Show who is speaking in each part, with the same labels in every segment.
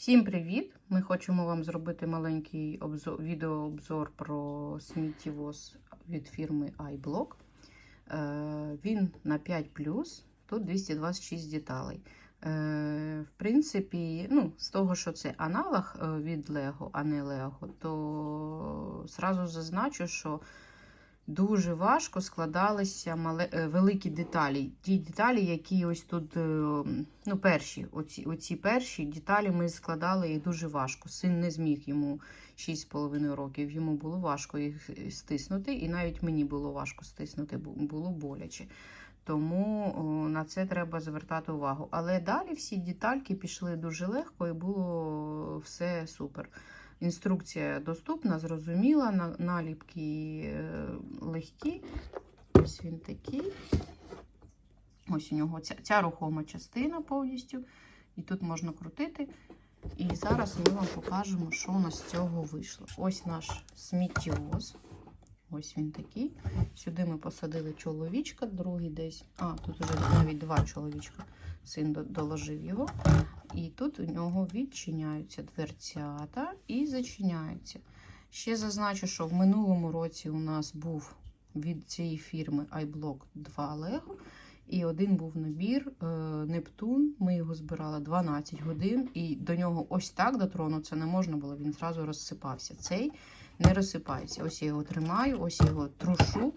Speaker 1: Всім привіт! Ми хочемо вам зробити маленький обзор, відеообзор про сміттєвоз від фірми iBlock. Е, він на 5 тут 226 деталей. Е, в принципі, ну, з того, що це аналог е, від Lego, а не Lego, то зразу зазначу, що дуже важко складалися е, великі деталі. Ті деталі, які ось тут, е, ну, перші, оці, оці перші деталі ми складали їх дуже важко. Син не зміг йому 6,5 років. Йому було важко їх стиснути, і навіть мені було важко стиснути, бу- було боляче. Тому на це треба звертати увагу. Але далі всі детальки пішли дуже легко і було все супер. Інструкція доступна, зрозуміла, наліпки е, легкі. Ось він такий. Ось у нього ця, ця рухома частина повністю. І тут можна крутити. І зараз ми вам покажемо, що у нас з цього вийшло. Ось наш сміттєвоз. Ось він такий. Сюди ми посадили чоловічка, другий десь. А, тут вже навіть два чоловічка. Син доложив його. І тут у нього відчиняються дверцята і зачиняються. Ще зазначу, що в минулому році у нас був від цієї фірми iBlock 2 Lego. І один був набір е, Нептун. Ми його збирали 12 годин, і до нього ось так дотронутися не можна було, він зразу розсипався. Цей не розсипається. Ось я його тримаю, ось я його трушу,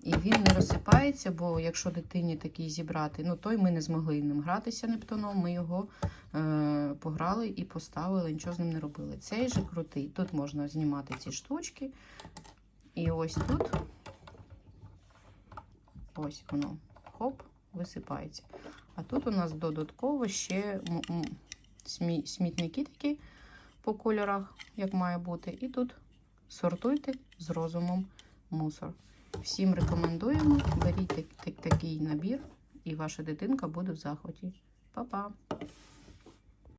Speaker 1: і він не розсипається, бо якщо дитині такий зібрати, ну той ми не змогли ним гратися Нептуном, ми його е, пограли і поставили, нічого з ним не робили. Цей же крутий. Тут можна знімати ці штучки. І ось тут, ось воно, хоп, висипається. А тут у нас додатково ще смітники такі по кольорах, як має бути. І тут сортуйте з розумом мусор. Всім рекомендуємо, беріть так- так- такий набір, і ваша дитинка буде в захваті. Па-па!